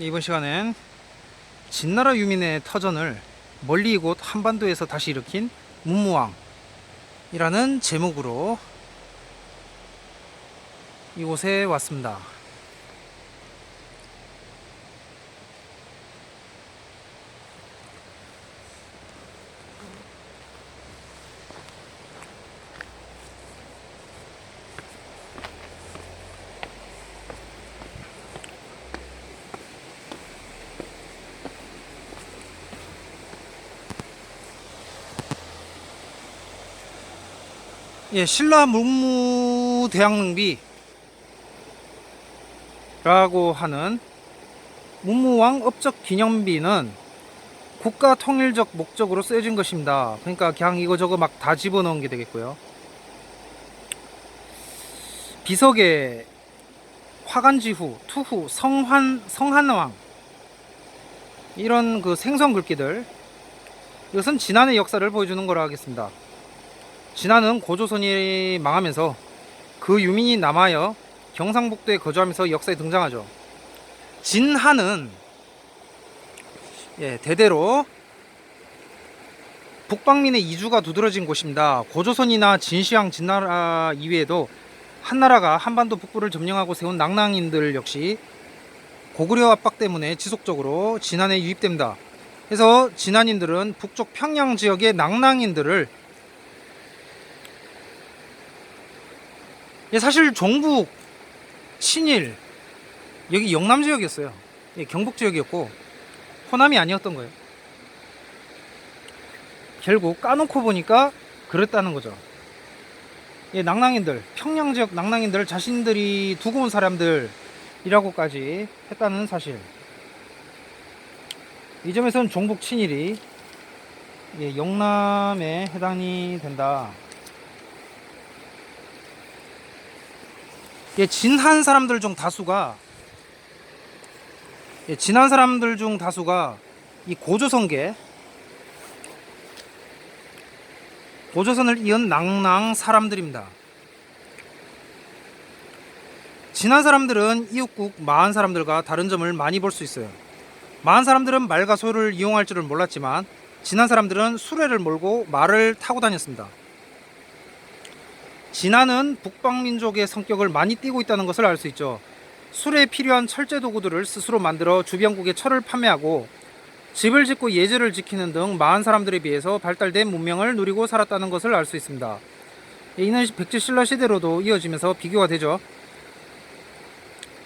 이번 시간엔 진나라 유민의 터전을 멀리 이곳 한반도에서 다시 일으킨 문무왕이라는 제목으로 이곳에 왔습니다. 예, 신라 문무대왕릉비라고 하는 문무왕 업적 기념비는 국가 통일적 목적으로 쓰여진 것입니다. 그러니까 그냥 이거저거 막 다 집어넣은 게 되겠고요. 비석에 화관지후, 투후, 성환, 성한왕 이런 그 생선 글귀들 이것은 지난해 역사를 보여주는 거라 하겠습니다. 진화는 고조선이 망하면서 그 유민이 남하여 경상북도에 거주하면서 역사에 등장하죠. 진하는 예, 대대로 북방민의 이주가 두드러진 곳입니다. 고조선이나 진시황 진나라 이외에도 한나라가 한반도 북부를 점령하고 세운 낭낭인들 역시 고구려 압박 때문에 지속적으로 진안에 유입됩니다. 그래서 진안인들은 북쪽 평양 지역의 낭낭인들을 사실 종북, 친일 여기 영남 지역이었어요. 예, 경북 지역이었고 호남이 아니었던 거예요. 결국 까놓고 보니까 그랬다는 거죠. 예, 낭낭인들, 평양 지역 낭낭인들 자신들이 두고 온 사람들이라고까지 했다는 사실. 이 점에서는 종북 친일이 예, 영남에 해당이 된다. 예, 진한 사람들 중 다수가 예, 진한 사람들 중 다수가 이 고조선계 고조선을 이은 낭낭 사람들입니다. 진한 사람들은 이웃국 마한 사람들과 다른 점을 많이 볼 수 있어요. 마한 사람들은 말과 소를 이용할 줄을 몰랐지만 진한 사람들은 수레를 몰고 말을 타고 다녔습니다. 진화는 북방민족의 성격을 많이 띠고 있다는 것을 알 수 있죠. 술에 필요한 철제 도구들을 스스로 만들어 주변국에 철을 판매하고 집을 짓고 예절을 지키는 등 마한 사람들에 비해서 발달된 문명을 누리고 살았다는 것을 알 수 있습니다. 이는 백제 신라 시대로도 이어지면서 비교가 되죠.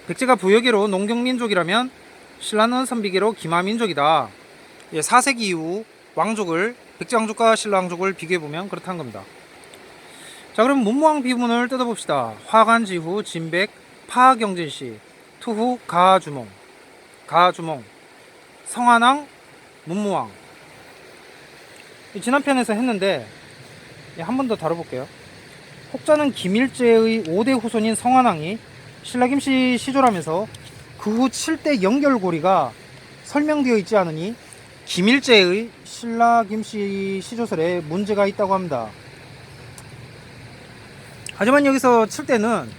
백제가 부여계로 농경민족이라면 신라는 선비계로 기마민족이다. 4세기 이후 왕족을 백제 왕족과 신라 왕족을 비교해보면 그렇다는 겁니다. 자 그럼 문무왕 비문을 뜯어봅시다. 화관지후 진백 파경진씨 투후 가주몽 가주몽 성한왕 문무왕 지난 편에서 했는데 한 번 더 다뤄볼게요. 혹자는 김일제의 5대 후손인 성한왕이 신라 김씨 시조라면서 그 후 7대 연결고리가 설명되어 있지 않으니 김일제의 신라 김씨 시조설에 문제가 있다고 합니다. 하지만 여기서 칠 때는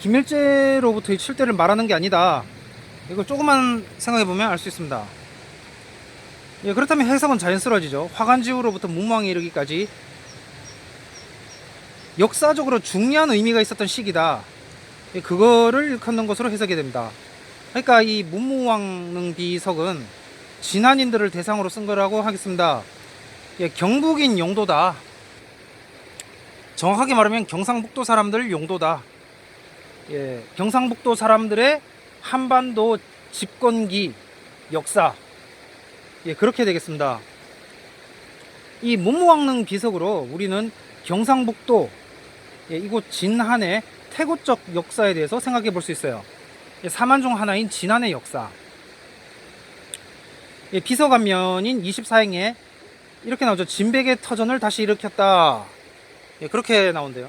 김일제로부터의 칠 때를 말하는 게 아니다. 이걸 조금만 생각해 보면 알 수 있습니다. 예, 그렇다면 해석은 자연스러워지죠. 화관지후로부터 문왕에 이르기까지 역사적으로 중요한 의미가 있었던 시기다. 예, 그거를 일컫는 것으로 해석이 됩니다. 그러니까 이 문무왕릉 비석은 진한인들을 대상으로 쓴 거라고 하겠습니다. 예, 경북인 용도다. 정확하게 말하면 경상북도 사람들 용도다. 예, 경상북도 사람들의 한반도 집권기 역사. 예, 그렇게 되겠습니다. 이 문무왕릉 비석으로 우리는 경상북도 예, 이곳 진한의 태고적 역사에 대해서 생각해 볼 수 있어요. 예, 사만 중 하나인 진한의 역사. 예, 비석 안면인 24행에 이렇게 나오죠. 진백의 터전을 다시 일으켰다. 예, 그렇게 나온대요.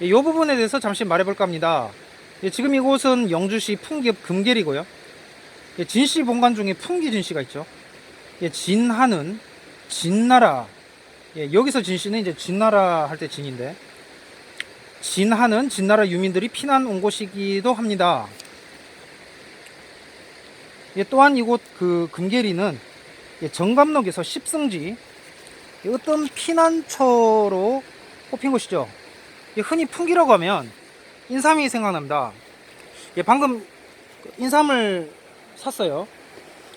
이 예, 부분에 대해서 잠시 말해볼까 합니다. 예, 지금 이곳은 영주시 풍기읍 금계리고요. 예, 진씨 본관 중에 풍기 진씨가 있죠. 예, 진하는 진나라. 예, 여기서 진씨는 이제 진나라 할 때 진인데 진하는 진나라 유민들이 피난 온 곳이기도 합니다. 예, 또한 이곳 그 금계리는 예, 정감록에서 십승지 예, 어떤 피난처로 꼽힌 곳이죠. 예, 흔히 풍기라고 하면 인삼이 생각납니다. 예, 방금 인삼을 샀어요.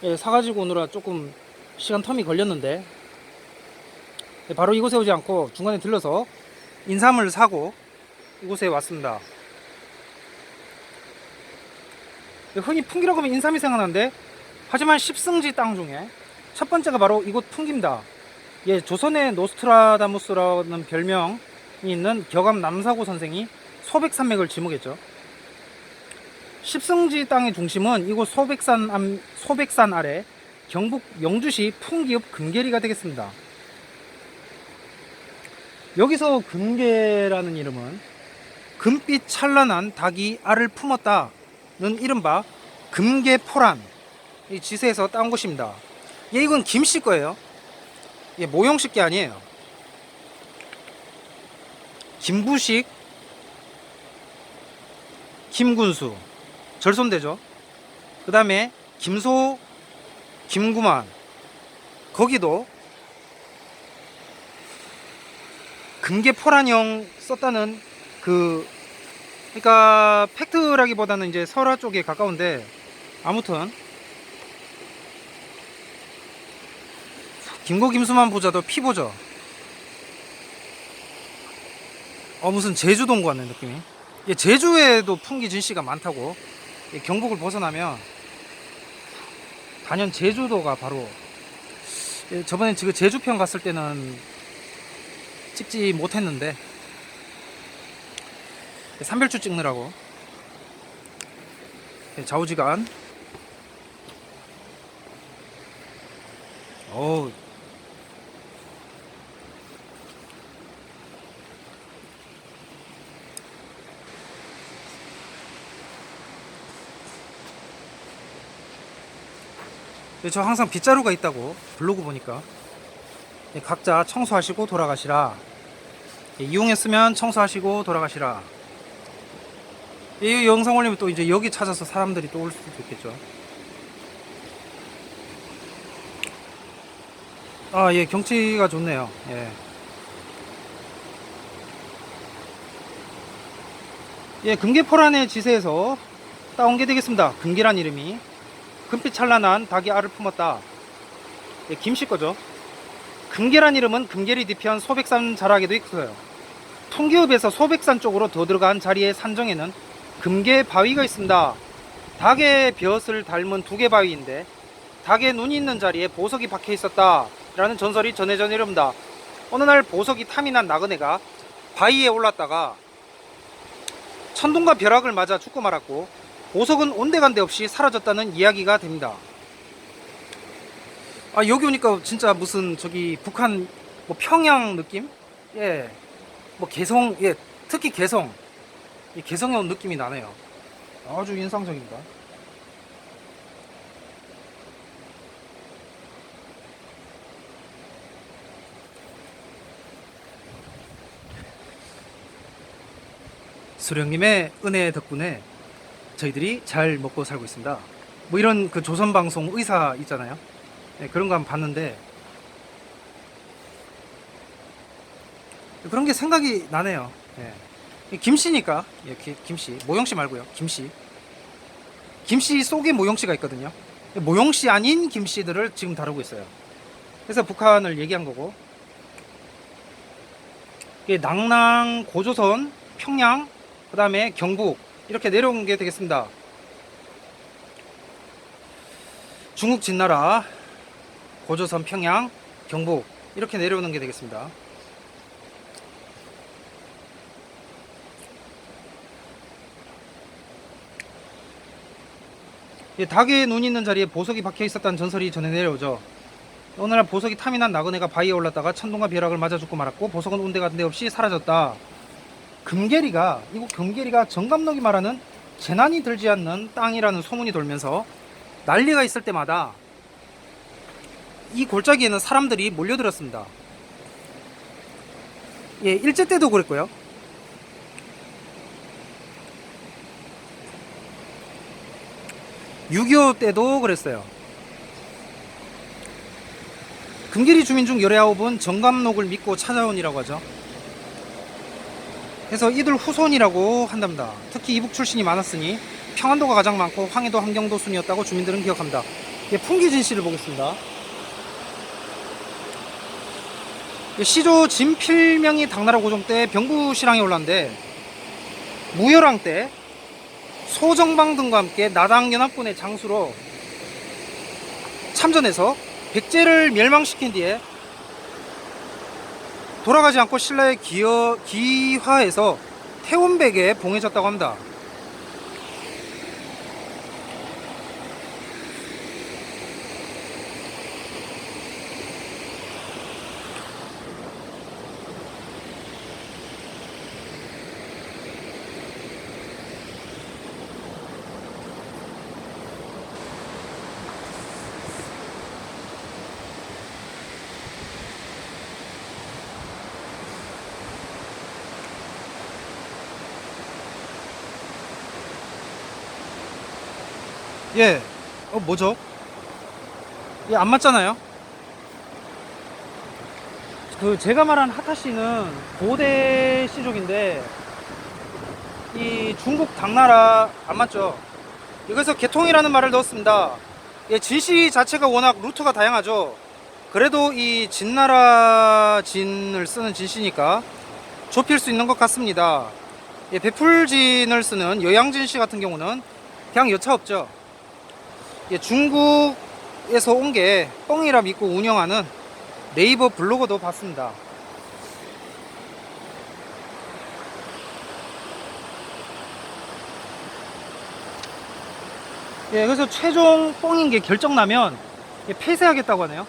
예, 사가지고 오느라 조금 시간 텀이 걸렸는데 예, 바로 이곳에 오지 않고 중간에 들러서 인삼을 사고 이곳에 왔습니다. 예, 흔히 풍기라고 하면 인삼이 생각나는데 하지만 십승지 땅 중에 첫 번째가 바로 이곳 풍기입니다. 예, 조선의 노스트라다무스라는 별명이 있는 격암 남사고 선생이 소백산맥을 지목했죠. 십승지 땅의 중심은 이곳 소백산, 암- 소백산 아래 경북 영주시 풍기읍 금계리가 되겠습니다. 여기서 금계라는 이름은 금빛 찬란한 닭이 알을 품었다는 이른바 금계포란 이 지세에서 따온 것입니다. 예, 이건 김씨 거예요. 예, 모형식 게 아니에요. 김부식, 김군수, 절손대죠. 그 다음에 김소, 김구만, 거기도 금계포란형 썼다는 그 그러니까 팩트라기보다는 이제 설화 쪽에 가까운데 아무튼 김고 김수만 보자도 피보죠. 어 무슨 제주도인 것 같네 느낌이. 예, 제주에도 풍기 진씨가 많다고. 예, 경북을 벗어나면 단연 제주도가 바로 예, 저번에 지금 제주편 갔을 때는 찍지 못했는데 예, 삼별주 찍느라고 예, 좌우지간 어우 저 항상 빗자루가 있다고 블로그 보니까. 예, 각자 청소하시고 돌아가시라. 예, 이용했으면 청소하시고 돌아가시라. 이 영상 올리면 또 이제 여기 찾아서 사람들이 또 올 수도 있겠죠. 아 예 경치가 좋네요. 예. 예 금계포란의 지세에서 따온 게 되겠습니다. 금계란 이름이 금빛 찬란한 닭이 알을 품었다. 예, 김씨 거죠. 금계란 이름은 금계리 뒤편 소백산 자락에도 있어요. 통기읍에서 소백산 쪽으로 더 들어간 자리의 산정에는 금계 바위가 있습니다. 닭의 벼슬 닮은 두 개 바위인데 닭의 눈이 있는 자리에 보석이 박혀 있었다. 라는 전설이 전해져 내려옵니다. 어느 날 보석이 탐이 난 나그네가 바위에 올랐다가 천둥과 벼락을 맞아 죽고 말았고 보석은 온데간데 없이 사라졌다는 이야기가 됩니다. 아 여기 오니까 진짜 무슨 저기 북한 뭐 평양 느낌? 예, 뭐 개성 예 특히 개성 이 개성에 온 느낌이 나네요. 아주 인상적입니다. 수령님의 은혜 덕분에 저희들이 잘 먹고 살고 있습니다. 뭐 이런 그 조선 방송 의사 있잖아요. 네, 그런 거 한번 봤는데 그런 게 생각이 나네요. 예. 이 김씨니까 예, 기- 김씨 모영씨 말고요. 김씨 김씨 속에 모영씨가 있거든요. 모영씨 아닌 김씨들을 지금 다루고 있어요. 그래서 북한을 얘기한 거고 낭랑, 고조선, 평양, 그 다음에 경북 이렇게 내려온 게 되겠습니다. 중국 진나라, 고조선 평양, 경북 이렇게 내려오는 게 되겠습니다. 예, 닭의 눈 있는 자리에 보석이 박혀 있었다는 전설이 전해 내려오죠. 어느 날 보석이 탐이 난 나그네가 바위에 올랐다가 천둥과 벼락을 맞아 죽고 말았고 보석은 온데간데 없이 사라졌다. 금계리가 이곳 금계리가 정감독이 말하는 재난이 들지 않는 땅이라는 소문이 돌면서 난리가 있을 때마다 이 골짜기에는 사람들이 몰려들었습니다. 예, 일제 때도 그랬고요. 6.25 때도 그랬어요. 금길이 주민 중 19은 정감록을 믿고 찾아온이라고 하죠. 그래서 이들 후손이라고 한답니다. 특히 이북 출신이 많았으니 평안도가 가장 많고 황해도 함경도 순이었다고 주민들은 기억합니다. 예, 풍기진 씨를 보겠습니다. 예, 시조 진필명이 당나라 고종 때 병부시랑에 올랐는데 무열왕 때 소정방 등과 함께 나당연합군의 장수로 참전해서 백제를 멸망시킨 뒤에 돌아가지 않고 신라의 기어, 기화해서 태원백에 봉해졌다고 합니다. 예. 어, 뭐죠? 예, 안 맞잖아요? 그, 제가 말한 하타시는 고대 시족인데, 이 중국 당나라, 안 맞죠? 여기서 개통이라는 말을 넣었습니다. 예, 진시 자체가 워낙 루트가 다양하죠. 그래도 이 진나라 진을 쓰는 진시니까 좁힐 수 있는 것 같습니다. 예, 배풀진을 쓰는 여양진 씨 같은 경우는 그냥 여차 없죠. 예, 중국에서 온 게 뻥이라 믿고 운영하는 네이버 블로거도 봤습니다. 예, 그래서 최종 뻥인 게 결정 나면 예, 폐쇄하겠다고 하네요.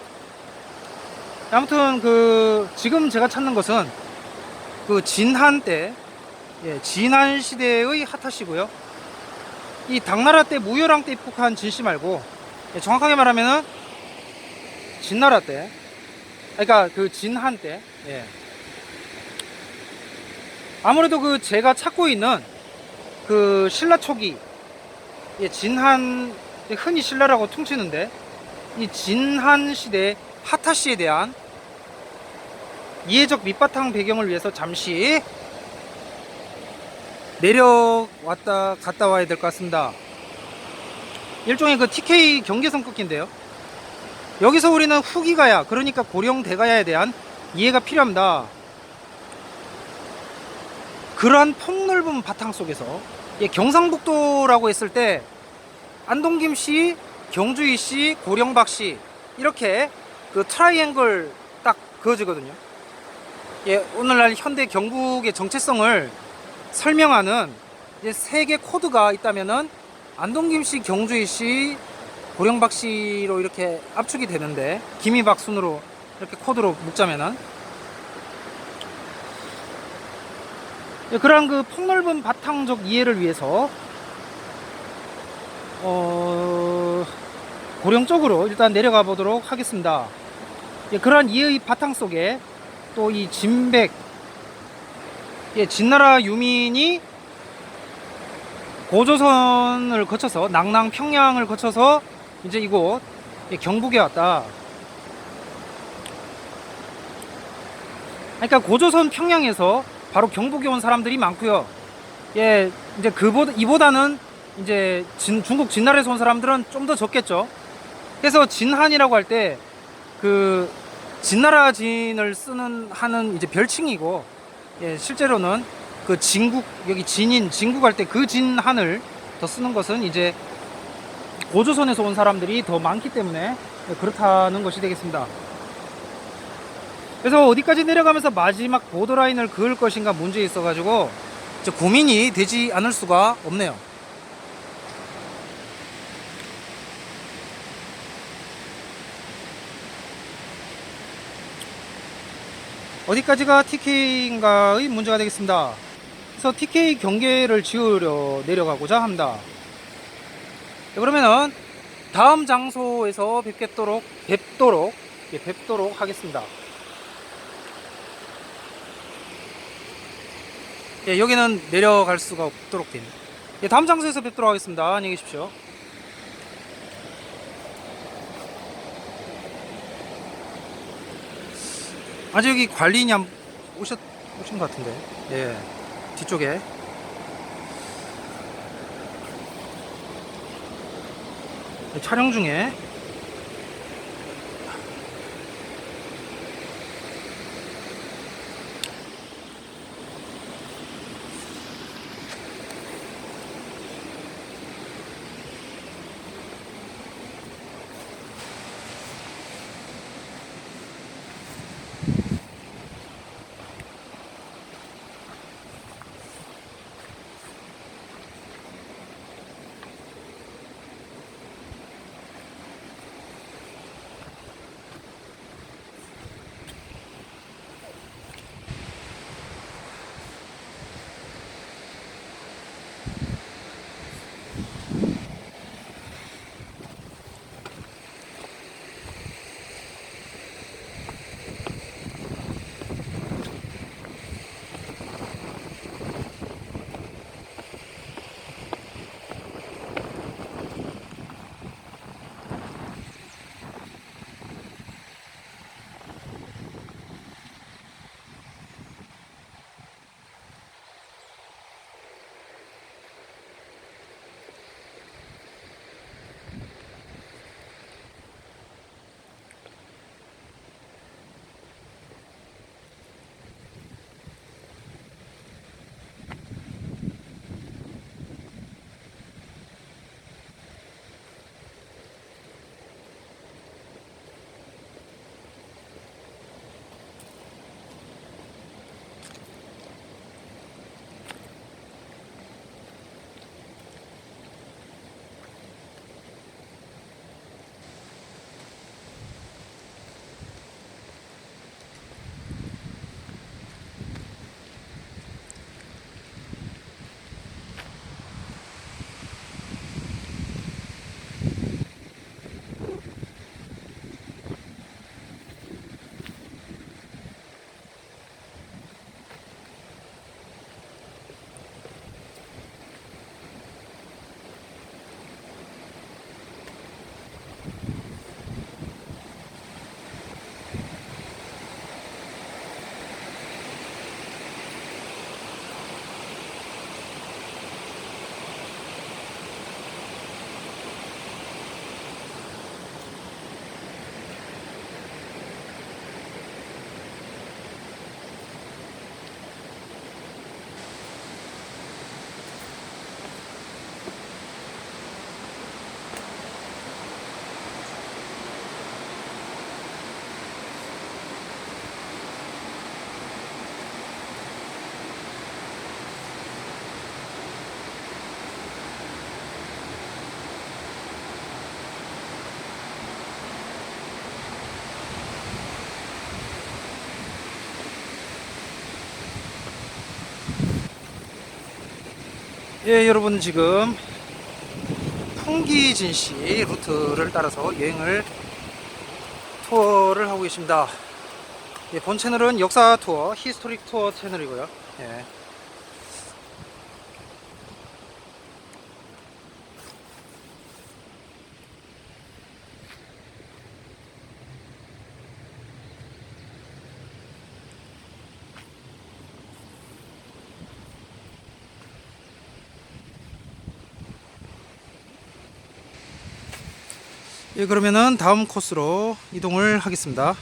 아무튼 그 지금 제가 찾는 것은 그 진한 때, 예, 진한 시대의 핫핫이고요. 이 당나라 때 무열왕 때 입국한 진씨 말고 예, 정확하게 말하면은 진나라 때 그러니까 그 진한 때 예. 아무래도 그 제가 찾고 있는 그 신라 초기 예, 진한 흔히 신라라고 퉁치는데 이 진한 시대 하타시에 대한 이해적 밑바탕 배경을 위해서 잠시 내려왔다 갔다 와야 될 것 같습니다. 일종의 그 TK 경계선 끊기인데요. 여기서 우리는 후기가야, 그러니까 고령 대가야에 대한 이해가 필요합니다. 그러한 폭넓은 바탕 속에서 예, 경상북도라고 했을 때 안동김씨, 경주이씨, 고령박씨 이렇게 그 트라이앵글 딱 그어지거든요. 예, 오늘날 현대 경북의 정체성을 설명하는 이제 세 개 코드가 있다면은 안동김씨, 경주이씨, 고령박씨로 이렇게 압축이 되는데 김이박 순으로 이렇게 코드로 묶자면은 예, 그러한 그 폭넓은 바탕적 이해를 위해서 어, 고령 쪽으로 일단 내려가 보도록 하겠습니다. 예, 그러한 이해의 바탕 속에 또 이 진백, 예, 진나라 유민이 고조선을 거쳐서 낭랑 평양을 거쳐서 이제 이곳 예, 경북에 왔다. 그러니까 고조선 평양에서 바로 경북에 온 사람들이 많고요. 예, 이제 그보다 이보다는 이제 진, 중국 진나라에서 온 사람들은 좀 더 적겠죠. 그래서 진한이라고 할 때 그 진나라 진을 쓰는 하는 이제 별칭이고 예, 실제로는 그 진국 여기 진인 진국 할 때 그 진한을 더 쓰는 것은 이제 고조선에서 온 사람들이 더 많기 때문에 예, 그렇다는 것이 되겠습니다. 그래서 어디까지 내려가면서 마지막 보더라인을 그을 것인가 문제에 있어가지고 고민이 되지 않을 수가 없네요. 어디까지가 TK인가의 문제가 되겠습니다. 그래서 TK 경계를 지으려 내려가고자 합니다. 네, 그러면은 다음 장소에서 뵙겠도록 뵙도록 예, 뵙도록 하겠습니다. 예, 여기는 내려갈 수가 없도록 됩니다. 예, 다음 장소에서 뵙도록 하겠습니다. 안녕히 계십시오. 아직 여기 관리인이 안 오셨 오신 것 같은데. 예. 뒤쪽에. 촬영 중에 예, 여러분 지금 풍기진시 루트를 따라서 여행을 투어를 하고 계십니다. 예, 본 채널은 역사 투어, 히스토릭 투어 채널이고요. 예. 예, 그러면은 다음 코스로 이동을 하겠습니다.